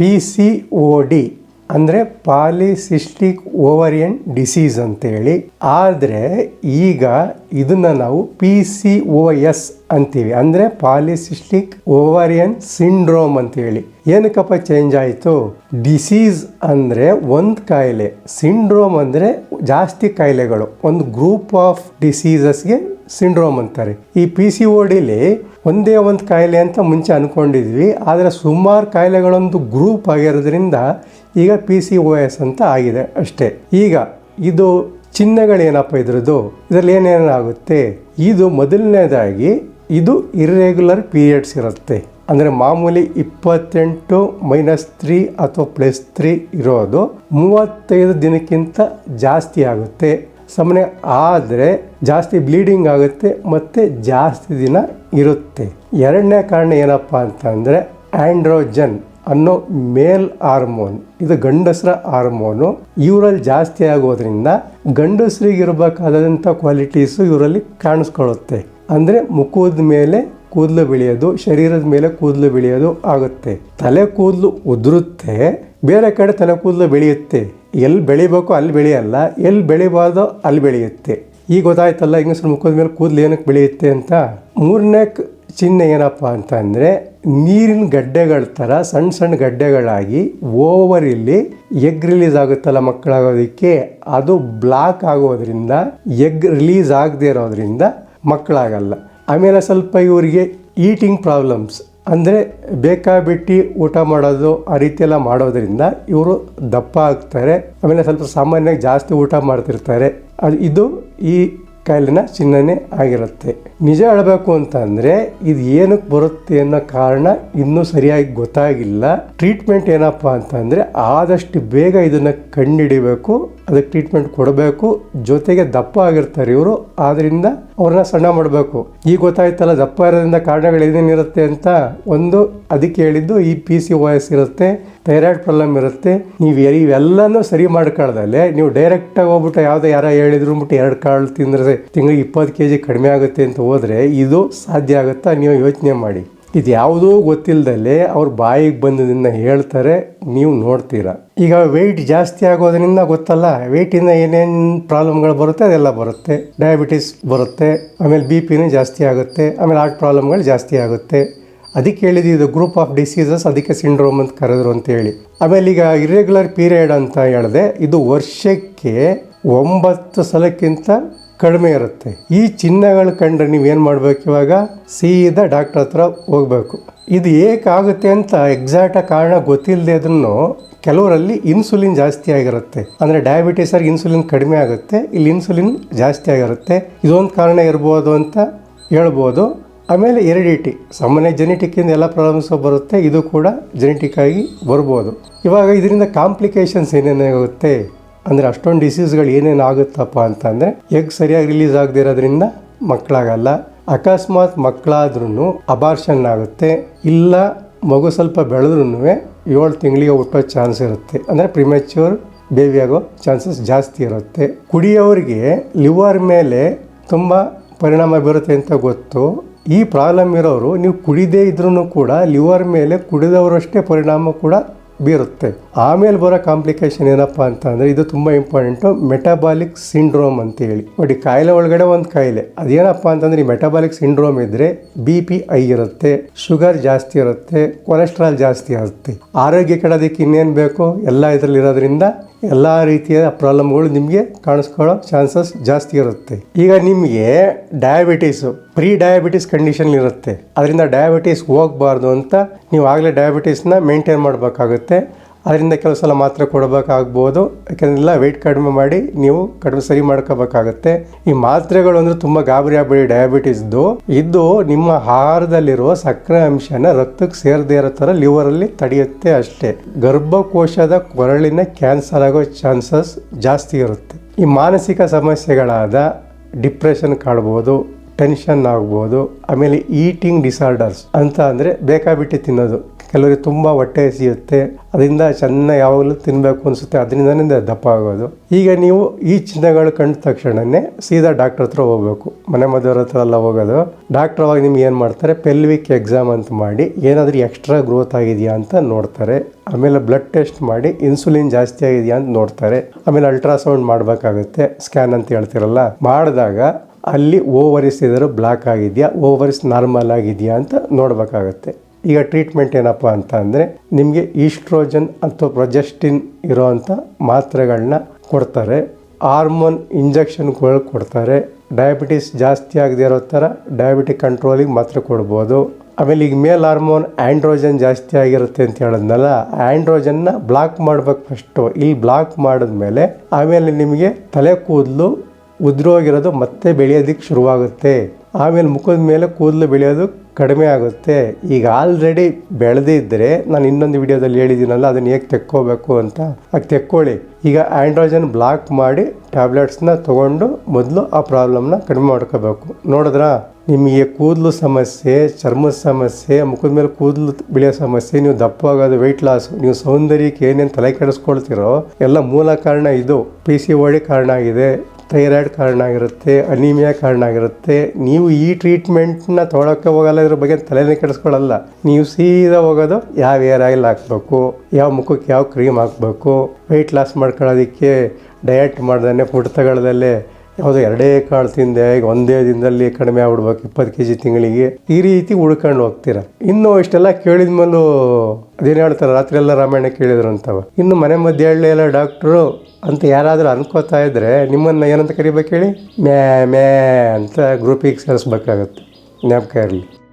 P C O D ಅಂದರೆ polycystic ovarian disease ಅಂತೇಳಿ. ಆದರೆ ಈಗ ಇದನ್ನು ನಾವು ಪಿ ಸಿ ಒ ಎಸ್ ಅಂತೀವಿ. ಅಂದರೆ ಪಾಲಿಸಿಸ್ಟಿಕ್ ಓವರಿಯನ್ ಸಿಂಡ್ರೋಮ್ ಅಂತೇಳಿ. ಏನಕ್ಕಪ್ಪ ಚೇಂಜ್ ಆಯಿತು? ಡಿಸೀಸ್ ಅಂದರೆ ಒಂದು ಕಾಯಿಲೆ ಸಿಂಡ್ರೋಮ್ ಅಂದರೆ ಜಾಸ್ತಿ ಕಾಯಿಲೆಗಳು. ಒಂದು ಗ್ರೂಪ್ ಆಫ್ ಡಿಸೀಸಸ್ಗೆ ಸಿಂಡ್ರೋಮ್ ಅಂತಾರೆ. ಈ ಪಿ ಸಿ ಒ ಡಿಲಿ ಒಂದೇ ಒಂದು ಕಾಯಿಲೆ ಅಂತ ಮುಂಚೆ ಅಂದ್ಕೊಂಡಿದ್ವಿ ಆದರೆ ಸುಮಾರು ಕಾಯಿಲೆಗಳೊಂದು ಗ್ರೂಪ್ ಆಗಿರೋದ್ರಿಂದ ಈಗ ಪಿ ಸಿ ಒ ಎಸ್ ಅಂತ ಆಗಿದೆ ಅಷ್ಟೇ. ಈಗ ಇದು ಚಿಹ್ನೆಗಳೇನಪ್ಪ ಇದ್ರದ್ದು? ಇದರಲ್ಲಿ ಏನೇನಾಗುತ್ತೆ? ಇದು ಮೊದಲನೇದಾಗಿ ಇದು ಇರ್ರೆಗ್ಯುಲರ್ ಪೀರಿಯಡ್ಸ್ ಇರುತ್ತೆ. ಅಂದರೆ ಮಾಮೂಲಿ ಇಪ್ಪತ್ತೆಂಟು ಮೈನಸ್ ತ್ರೀ ಅಥವಾ ಪ್ಲಸ್ ತ್ರೀ ಇರೋದು ಮೂವತ್ತೈದು ದಿನಕ್ಕಿಂತ ಜಾಸ್ತಿ ಆಗುತ್ತೆ. ಸಾಮಾನ್ಯ ಆದರೆ ಜಾಸ್ತಿ ಬ್ಲೀಡಿಂಗ್ ಆಗುತ್ತೆ ಮತ್ತು ಜಾಸ್ತಿ ದಿನ ಇರುತ್ತೆ. ಎರಡನೇ ಕಾರಣ ಏನಪ್ಪ ಅಂತಂದರೆ ಆ್ಯಂಡ್ರೋಜನ್ ಅನ್ನೋ ಮೇಲ್ ಹಾರ್ಮೋನ್, ಇದು ಗಂಡಸರ ಹಾರ್ಮೋನು, ಇವರಲ್ಲಿ ಜಾಸ್ತಿ ಆಗೋದ್ರಿಂದ ಗಂಡಸರಿಗೆ ಇರಬೇಕಾದಂಥ ಕ್ವಾಲಿಟೀಸು ಇವರಲ್ಲಿ ಕಾಣಿಸ್ಕೊಳ್ಳುತ್ತೆ. ಅಂದರೆ ಮುಖದ ಮೇಲೆ ಕೂದಲು ಬೆಳೆಯೋದು, ಶರೀರದ ಮೇಲೆ ಕೂದಲು ಬೆಳೆಯೋದು ಆಗುತ್ತೆ. ತಲೆ ಕೂದಲು ಉದುರುತ್ತೆ, ಬೇರೆ ಕಡೆ ತಲೆ ಕೂದಲು ಬೆಳೆಯುತ್ತೆ. ಎಲ್ಲಿ ಬೆಳಿಬೇಕು ಅಲ್ಲಿ ಬೆಳೆಯಲ್ಲ, ಎಲ್ಲಿ ಬೆಳಿಬಾರ್ದು ಅಲ್ಲಿ ಬೆಳೆಯುತ್ತೆ. ಈಗ ಗೊತ್ತಾಯ್ತಲ್ಲ, ಹೆಂಗಸರು ಮುಖದ ಮೇಲೆ ಕೂದಲು ಏನಕ್ಕೆ ಬೆಳೆಯುತ್ತೆ ಅಂತ? ಮೂರನೇ ಚಿಹ್ನೆ ಏನಪ್ಪ ಅಂತ ಅಂದರೆ, ನೀರಿನ ಗಡ್ಡೆಗಳ ಥರ ಸಣ್ಣ ಸಣ್ಣ ಗಡ್ಡೆಗಳಾಗಿ ಓವರ್ ಇಲ್ಲಿ ಎಗ್ ರಿಲೀಸ್ ಆಗುತ್ತಲ್ಲ ಮಕ್ಕಳಾಗೋದಕ್ಕೆ? ಅದು ಬ್ಲಾಕ್ ಆಗೋದ್ರಿಂದ ಎಗ್ ರಿಲೀಸ್ ಆಗದೆ ಇರೋದ್ರಿಂದ ಮಕ್ಕಳಾಗಲ್ಲ. ಆಮೇಲೆ ಸ್ವಲ್ಪ ಇವರಿಗೆ ಈಟಿಂಗ್ ಪ್ರಾಬ್ಲಮ್ಸ್ ಅಂದರೆ ಬೇಕಾಬಿಟ್ಟಿ ಊಟ ಮಾಡೋದು ಆ ರೀತಿಯೆಲ್ಲ ಮಾಡೋದ್ರಿಂದ ಇವರು ದಪ್ಪ ಆಗ್ತಾರೆ. ಆಮೇಲೆ ಸ್ವಲ್ಪ ಸಾಮಾನ್ಯವಾಗಿ ಜಾಸ್ತಿ ಊಟ ಮಾಡ್ತಿರ್ತಾರೆ. ಅದು ಇದು ಈ ಕಾಯಿಲೆನ ಚಿಹ್ನೆ ಆಗಿರುತ್ತೆ. ನಿಜ ಹೇಳಬೇಕು ಅಂತಂದರೆ ಇದು ಏನಕ್ಕೆ ಬರುತ್ತೆ ಅನ್ನೋ ಕಾರಣ ಇನ್ನೂ ಸರಿಯಾಗಿ ಗೊತ್ತಾಗಿಲ್ಲ. ಟ್ರೀಟ್ಮೆಂಟ್ ಏನಪ್ಪ ಅಂತಂದರೆ ಆದಷ್ಟು ಬೇಗ ಇದನ್ನು ಕಂಡುಹಿಡಿಬೇಕು ಅದಕ್ಕೆ ಟ್ರೀಟ್ಮೆಂಟ್ ಕೊಡಬೇಕು. ಜೊತೆಗೆ ದಪ್ಪ ಆಗಿರ್ತಾರೆ ಇವರು. ಆದ್ದರಿಂದ ಅವ್ರನ್ನ ಸಣ್ಣ ಮಾಡಬೇಕು. ಈಗ ಗೊತ್ತಾಯ್ತಲ್ಲ, ದಪ್ಪ ಇರೋದ್ರಿಂದ ಕಾರಣಗಳು ಏನೇನಿರುತ್ತೆ ಅಂತ ಒಂದು ಅದಕ್ಕೆ ಹೇಳಿದ್ದು, ಈ ಪಿ ಸಿ ಓ ಎಸ್ ಇರುತ್ತೆ, ಥೈರಾಯ್ಡ್ ಪ್ರಾಬ್ಲಮ್ ಇರುತ್ತೆ. ನೀವು ಇವೆಲ್ಲನೂ ಸರಿ ಮಾಡ್ಕೊಳ್ದಲ್ಲೇ ನೀವು ಡೈರೆಕ್ಟಾಗಿ ಹೋಗ್ಬಿಟ್ಟು ಯಾವುದೋ ಯಾರೋ ಹೇಳಿದ್ರು ಬಿಟ್ಟು ಎರಡು ಕಾಳು ತಿಂದರೆ ತಿಂಗಳಿಗೆ ಇಪ್ಪತ್ತು ಕೆ ಜಿ ಕಡಿಮೆ ಆಗುತ್ತೆ ಅಂತ ಹೋದರೆ ಇದು ಸಾಧ್ಯ ಆಗುತ್ತಾ? ನೀವು ಯೋಚನೆ ಮಾಡಿ. ಇದು ಯಾವುದೂ ಗೊತ್ತಿಲ್ಲದಲ್ಲೇ ಅವ್ರ ಬಾಯಿಗೆ ಬಂದದನ್ನ ಹೇಳ್ತಾರೆ, ನೀವು ನೋಡ್ತೀರಾ. ಈಗ ವೆಯ್ಟ್ ಜಾಸ್ತಿ ಆಗೋದ್ರಿಂದ ಗೊತ್ತಲ್ಲ ವೆಯ್ಟಿಂದ ಏನೇನು ಪ್ರಾಬ್ಲಮ್ಗಳು ಬರುತ್ತೆ, ಅದೆಲ್ಲ ಬರುತ್ತೆ. ಡಯಾಬಿಟಿಸ್ ಬರುತ್ತೆ, ಆಮೇಲೆ ಬಿ ಪಿನೂ ಜಾಸ್ತಿ ಆಗುತ್ತೆ, ಆಮೇಲೆ ಹಾರ್ಟ್ ಪ್ರಾಬ್ಲಮ್ಗಳು ಜಾಸ್ತಿ ಆಗುತ್ತೆ. ಅದಕ್ಕೆ ಹೇಳಿದ್ದು ಇದು ಗ್ರೂಪ್ ಆಫ್ ಡಿಸೀಸಸ್ ಅದಕ್ಕೆ ಸಿಂಡ್ರೋಮ್ ಅಂತ ಕರೆದ್ರು ಅಂತ ಹೇಳಿ. ಆಮೇಲೆ ಈಗ ಇರೆಗ್ಯುಲರ್ ಪೀರಿಯಡ್ ಅಂತ ಹೇಳಿದೆ, ಇದು ವರ್ಷಕ್ಕೆ ಒಂಬತ್ತು ಸಲಕ್ಕಿಂತ ಕಡಿಮೆ ಇರುತ್ತೆ. ಈ ಚಿಹ್ನೆಗಳು ಕಂಡ್ರೆ ನೀವೇನು ಮಾಡಬೇಕು ಇವಾಗ? ಸೀದಾ ಡಾಕ್ಟ್ರ್ ಹತ್ರ ಹೋಗಬೇಕು. ಇದು ಏಕಾಗುತ್ತೆ ಅಂತ ಎಕ್ಸಾಕ್ಟ್ ಕಾರಣ ಗೊತ್ತಿಲ್ಲದೆ ಅದನ್ನು ಕೆಲವರಲ್ಲಿ ಇನ್ಸುಲಿನ್ ಜಾಸ್ತಿ ಆಗಿರುತ್ತೆ. ಅಂದರೆ ಡಯಾಬಿಟೀಸರ್ಗೆ ಇನ್ಸುಲಿನ್ ಕಡಿಮೆ ಆಗುತ್ತೆ. ಇಲ್ಲಿ ಇನ್ಸುಲಿನ್ ಜಾಸ್ತಿ ಆಗಿರುತ್ತೆ. ಇದೊಂದು ಕಾರಣ ಇರ್ಬೋದು ಅಂತ ಹೇಳ್ಬೋದು. ಆಮೇಲೆ ಎರಿಡಿಟಿ ಸಾಮಾನ್ಯ ಜೆನೆಟಿಕ್ಕಿಂದ ಎಲ್ಲ ಪ್ರಾಬ್ಲಮ್ಸ್ ಬರುತ್ತೆ. ಇದು ಕೂಡ ಜೆನೆಟಿಕ್ ಆಗಿ ಬರ್ಬೋದು. ಇವಾಗ ಇದರಿಂದ ಕಾಂಪ್ಲಿಕೇಶನ್ಸ್ ಏನೇನಾಗುತ್ತೆ? ಅಂದರೆ ಅಷ್ಟೊಂದು ಡಿಸೀಸ್ಗಳು ಏನೇನು ಆಗುತ್ತಪ್ಪ ಅಂತಂದರೆ ಎಗ್ ಸರಿಯಾಗಿ ರಿಲೀಸ್ ಆಗದೆ ಇರೋದ್ರಿಂದ ಮಕ್ಕಳಾಗಲ್ಲ. ಅಕಸ್ಮಾತ್ ಮಕ್ಕಳಾದ್ರೂ ಅಬಾರ್ಷನ್ ಆಗುತ್ತೆ. ಇಲ್ಲ, ಮಗು ಸ್ವಲ್ಪ ಬೆಳೆದ್ರೂ ಏಳು ತಿಂಗಳಿಗೆ ಹುಟ್ಟೋ ಚಾನ್ಸ್ ಇರುತ್ತೆ. ಅಂದರೆ ಪ್ರಿಮೆಚ್ಯೂರ್ ಬೇಬಿ ಆಗೋ ಚಾನ್ಸಸ್ ಜಾಸ್ತಿ ಇರುತ್ತೆ. ಕುಡಿಯೋರಿಗೆ ಲಿವರ್ ಮೇಲೆ ತುಂಬ ಪರಿಣಾಮ ಬೀರುತ್ತೆ ಅಂತ ಗೊತ್ತು. ಈ ಪ್ರಾಬ್ಲಮ್ ಇರೋರು ನೀವು ಕುಡಿದೇ ಇದ್ರೂ ಕೂಡ ಲಿವರ್ ಮೇಲೆ ಕುಡಿದವರಷ್ಟೇ ಪರಿಣಾಮ ಕೂಡ ಬೀರುತ್ತೆ. ಆಮೇಲೆ ಬರೋ ಕಾಂಪ್ಲಿಕೇಶನ್ ಏನಪ್ಪ ಅಂತ ಅಂದರೆ ಇದು ತುಂಬ ಇಂಪಾರ್ಟೆಂಟು ಮೆಟಾಬಾಲಿಕ್ ಸಿಂಡ್ರೋಮ್ ಅಂತ ಹೇಳಿ. ನೋಡಿ, ಕಾಯಿಲೆ ಒಳಗಡೆ ಒಂದು ಕಾಯಿಲೆ. ಅದೇನಪ್ಪ ಅಂತಂದ್ರೆ ಈ ಮೆಟಾಬಾಲಿಕ್ ಸಿಂಡ್ರೋಮ್ ಇದ್ದರೆ ಬಿ ಪಿ ಐ ಇರುತ್ತೆ ಶುಗರ್ ಜಾಸ್ತಿ ಇರುತ್ತೆ ಕೊಲೆಸ್ಟ್ರಾಲ್ ಜಾಸ್ತಿ ಆಗುತ್ತೆ. ಆರೋಗ್ಯ ಕೆಡೋದಕ್ಕೆ ಇನ್ನೇನು ಬೇಕು? ಎಲ್ಲ ಇದರಲ್ಲಿ ಇರೋದ್ರಿಂದ ಎಲ್ಲ ರೀತಿಯ ಪ್ರಾಬ್ಲಮ್ಗಳು ನಿಮಗೆ ಕಾಣಿಸ್ಕೊಳ್ಳೋ ಚಾನ್ಸಸ್ ಜಾಸ್ತಿ ಇರುತ್ತೆ. ಈಗ ನಿಮಗೆ ಡಯಾಬಿಟೀಸು ಪ್ರೀ ಡಯಾಬಿಟಿಸ್ ಕಂಡೀಷನ್ ಇರುತ್ತೆ. ಅದರಿಂದ ಡಯಾಬಿಟಿಸ್ ಹೋಗಬಾರ್ದು ಅಂತ ನೀವು ಆಗಲೇ ಡಯಾಬಿಟಿಸ್ನ ಮೇಂಟೈನ್ ಮಾಡಬೇಕಾಗುತ್ತೆ. ಅದರಿಂದ ಕೆಲವು ಸಲ ಮಾತ್ರ ಕೊಡಬೇಕಾಗ್ಬೋದು. ಯಾಕೆಂದ್ರೆಲ್ಲ ವೆಯ್ಟ್ ಕಡಿಮೆ ಮಾಡಿ ನೀವು ಕಡಿಮೆ ಸರಿ ಮಾಡ್ಕೋಬೇಕಾಗತ್ತೆ. ಈ ಮಾತ್ರೆಗಳು ಅಂದರೆ ತುಂಬ ಗಾಬರಿ ಆಗಬೇಡಿ ಡಯಾಬಿಟಿಸ್ದು ಇದು ನಿಮ್ಮ ಆಹಾರದಲ್ಲಿರುವ ಸಕ್ಕರೆ ಅಂಶನ ರಕ್ತಕ್ಕೆ ಸೇರದೇ ಇರೋ ಥರ ಲಿವರಲ್ಲಿ ತಡೆಯುತ್ತೆ ಅಷ್ಟೇ. ಗರ್ಭಕೋಶದ ಕೊರಳಿನ ಕ್ಯಾನ್ಸರ್ ಆಗೋ ಚಾನ್ಸಸ್ ಜಾಸ್ತಿ ಇರುತ್ತೆ. ಈ ಮಾನಸಿಕ ಸಮಸ್ಯೆಗಳಾದ ಡಿಪ್ರೆಷನ್ ಕಾಡ್ಬೋದು ಟೆನ್ಷನ್ ಆಗ್ಬೋದು, ಆಮೇಲೆ ಈಟಿಂಗ್ ಡಿಸಾರ್ಡರ್ಸ್ ಅಂತ ಅಂದರೆ ಬೇಕಾಬಿಟ್ಟು ತಿನ್ನೋದು. ಕೆಲವರಿಗೆ ತುಂಬ ಹೊಟ್ಟೆ ಸಿಗುತ್ತೆ ಅದರಿಂದ ಚೆನ್ನಾಗಿ ಯಾವಾಗಲೂ ತಿನ್ನಬೇಕು ಅನಿಸುತ್ತೆ, ಅದರಿಂದನೇ ದಪ್ಪ ಆಗೋದು. ಈಗ ನೀವು ಈ ಚಿಹ್ನೆಗಳು ಕಂಡ ತಕ್ಷಣನೇ ಸೀದಾ ಡಾಕ್ಟರ್ ಹತ್ರ ಹೋಗ್ಬೇಕು. ಮನೆ ಮದ್ದವ್ರ ಹತ್ರ ಎಲ್ಲ ಹೋಗೋದು. ಡಾಕ್ಟರ್ ಅವಾಗ ನಿಮ್ಗೆ ಏನು ಮಾಡ್ತಾರೆ? ಪೆಲ್ವಿಕ್ ಎಕ್ಸಾಮ್ ಅಂತ ಮಾಡಿ ಏನಾದರೂ ಎಕ್ಸ್ಟ್ರಾ ಗ್ರೋತ್ ಆಗಿದೆಯಾ ಅಂತ ನೋಡ್ತಾರೆ. ಆಮೇಲೆ ಬ್ಲಡ್ ಟೆಸ್ಟ್ ಮಾಡಿ ಇನ್ಸುಲಿನ್ ಜಾಸ್ತಿ ಆಗಿದೆಯಾ ಅಂತ ನೋಡ್ತಾರೆ. ಆಮೇಲೆ ಅಲ್ಟ್ರಾಸೌಂಡ್ ಮಾಡಬೇಕಾಗುತ್ತೆ, ಸ್ಕ್ಯಾನ್ ಅಂತ ಹೇಳ್ತಿರಲ್ಲ. ಮಾಡಿದಾಗ ಅಲ್ಲಿ ಓವರಿಸ್ ಇದ್ರೂ ಬ್ಲಾಕ್ ಆಗಿದೆಯಾ, ಓವರ್ಸ್ ನಾರ್ಮಲ್ ಆಗಿದೆಯಾ ಅಂತ ನೋಡಬೇಕಾಗತ್ತೆ. ಈಗ ಟ್ರೀಟ್ಮೆಂಟ್ ಏನಪ್ಪ ಅಂತ ಅಂದರೆ ನಿಮಗೆ ಈಸ್ಟ್ರೋಜನ್ ಅಥವಾ ಪ್ರೊಜೆಸ್ಟಿನ್ ಇರೋವಂಥ ಮಾತ್ರೆಗಳನ್ನ ಕೊಡ್ತಾರೆ. ಹಾರ್ಮೋನ್ ಇಂಜೆಕ್ಷನ್ಗಳು ಕೊಡ್ತಾರೆ. ಡಯಾಬಿಟಿಸ್ ಜಾಸ್ತಿ ಆಗದೆ ಇರೋ ಥರ ಡಯಾಬಿಟಿಕ್ ಕಂಟ್ರೋಲಿಗೆ ಮಾತ್ರೆ ಕೊಡ್ಬೋದು. ಆಮೇಲೆ ಈಗ ಮೇಲ್ ಹಾರ್ಮೋನ್ ಆ್ಯಂಡ್ರೋಜನ್ ಜಾಸ್ತಿ ಆಗಿರುತ್ತೆ ಅಂತ ಹೇಳಿದ್ನಲ್ಲ ಆ್ಯಂಡ್ರೋಜನ್ನ ಬ್ಲಾಕ್ ಮಾಡ್ಬೇಕು ಫಸ್ಟು. ಇಲ್ಲಿ ಬ್ಲಾಕ್ ಮಾಡಿದ್ಮೇಲೆ ಆಮೇಲೆ ನಿಮಗೆ ತಲೆ ಕೂದಲು ಉದ್ರೋಗಿರೋದು ಮತ್ತೆ ಬೆಳೆಯೋದಕ್ಕೆ ಶುರುವಾಗುತ್ತೆ. ಆಮೇಲೆ ಮುಖದ ಮೇಲೆ ಕೂದಲು ಬೆಳೆಯೋದು ಕಡಿಮೆ ಆಗುತ್ತೆ. ಈಗ ಆಲ್ರೆಡಿ ಬೆಳೆದಿದ್ದರೆ ನಾನು ಇನ್ನೊಂದು ವಿಡಿಯೋದಲ್ಲಿ ಹೇಳಿದ್ದೀನಲ್ಲ, ಅದನ್ನು ಹೇಗೆ ತೆಕ್ಕೋಬೇಕು ಅಂತ. ಅದು ತೆಕ್ಕೊಳ್ಳಿ. ಈಗ ಆ್ಯಂಡ್ರೋಜನ್ ಬ್ಲಾಕ್ ಮಾಡಿ ಟ್ಯಾಬ್ಲೆಟ್ಸ್ನ ತೊಗೊಂಡು ಮೊದಲು ಆ ಪ್ರಾಬ್ಲಮ್ನ ಕಡಿಮೆ ಮಾಡ್ಕೋಬೇಕು. ನೋಡಿದ್ರಾ? ನಿಮಗೆ ಕೂದಲು ಸಮಸ್ಯೆ, ಚರ್ಮದ ಸಮಸ್ಯೆ, ಮುಖದ ಮೇಲೆ ಕೂದಲು ಬೆಳೆಯೋ ಸಮಸ್ಯೆ, ನೀವು ದಪ್ಪವಾಗೋದು ವೆಯ್ಟ್ ಲಾಸ್ ನೀವು ಸೌಂದರ್ಯಕ್ಕೆ ಏನೇನು ತಲೆ ಕೆಡಿಸ್ಕೊಳ್ತಿರೋ, ಎಲ್ಲ ಮೂಲ ಕಾರಣ ಇದು. ಪಿ ಸಿ ಓಡಿ ಕಾರಣ ಆಗಿದೆ. ಥೈರಾಯ್ಡ್ ಕಾರಣ ಆಗಿರುತ್ತೆ, ಅನಿಮಿಯಾ ಕಾರಣ ಆಗಿರುತ್ತೆ. ನೀವು ಈ ಟ್ರೀಟ್ಮೆಂಟ್ನ ತೊಗೊಳಕ್ಕೆ ಹೋಗಲ್ಲ, ಇದ್ರ ಬಗ್ಗೆ ತಲೆನೇ ಕೆಡಿಸ್ಕೊಳ್ಳಲ್ಲ. ನೀವು ಸೀದಾ ಹೋಗೋದು ಯಾವ ಏರ್ ಆಯಿಲ್ ಹಾಕ್ಬೇಕು, ಯಾವ ಮುಖಕ್ಕೆ ಯಾವ ಕ್ರೀಮ್ ಹಾಕಬೇಕು ವೆಯ್ಟ್ ಲಾಸ್ ಮಾಡ್ಕೊಳ್ಳೋದಕ್ಕೆ ಡಯಟ್ ಮಾಡ್ದೇ ಫುಡ್ ತಗೊಳ್ದಲ್ಲೇ ಯಾವುದೋ ಎರಡೇ ಕಾಳು ತಿಂದೆ, ಈಗ ಒಂದೇ ದಿನದಲ್ಲಿ ಕಡಿಮೆ ಆಗ್ಬಿಡ್ಬೇಕು, ಇಪ್ಪತ್ತು ಕೆ ಜಿ ತಿಂಗಳಿಗೆ. ಈ ರೀತಿ ಉಳ್ಕೊಂಡು ಹೋಗ್ತೀರ. ಇನ್ನು ಇಷ್ಟೆಲ್ಲ ಕೇಳಿದ ಮೇಲೂ ಅದೇನು ಹೇಳ್ತಾರೆ, ರಾತ್ರಿ ಎಲ್ಲ ರಾಮಾಯಣ ಕೇಳಿದ್ರು ಅಂತವ. ಇನ್ನು ಮನೆ ಮಧ್ಯೆ ಎಲ್ಲ ಡಾಕ್ಟ್ರು ಅಂತ ಯಾರಾದರೂ ಅನ್ಕೋತಾ ಇದ್ರೆ ನಿಮ್ಮನ್ನು ಏನಂತ ಕರಿಬೇಕು ಹೇಳಿ? ಮ್ಯಾ ಮ್ಯಾ ಅಂತ ಗ್ರೂಪಿಗೆ ಸೇರಿಸ್ಬೇಕಾಗತ್ತೆ. ಜ್ಞಾಪಕ ಇರಲಿ.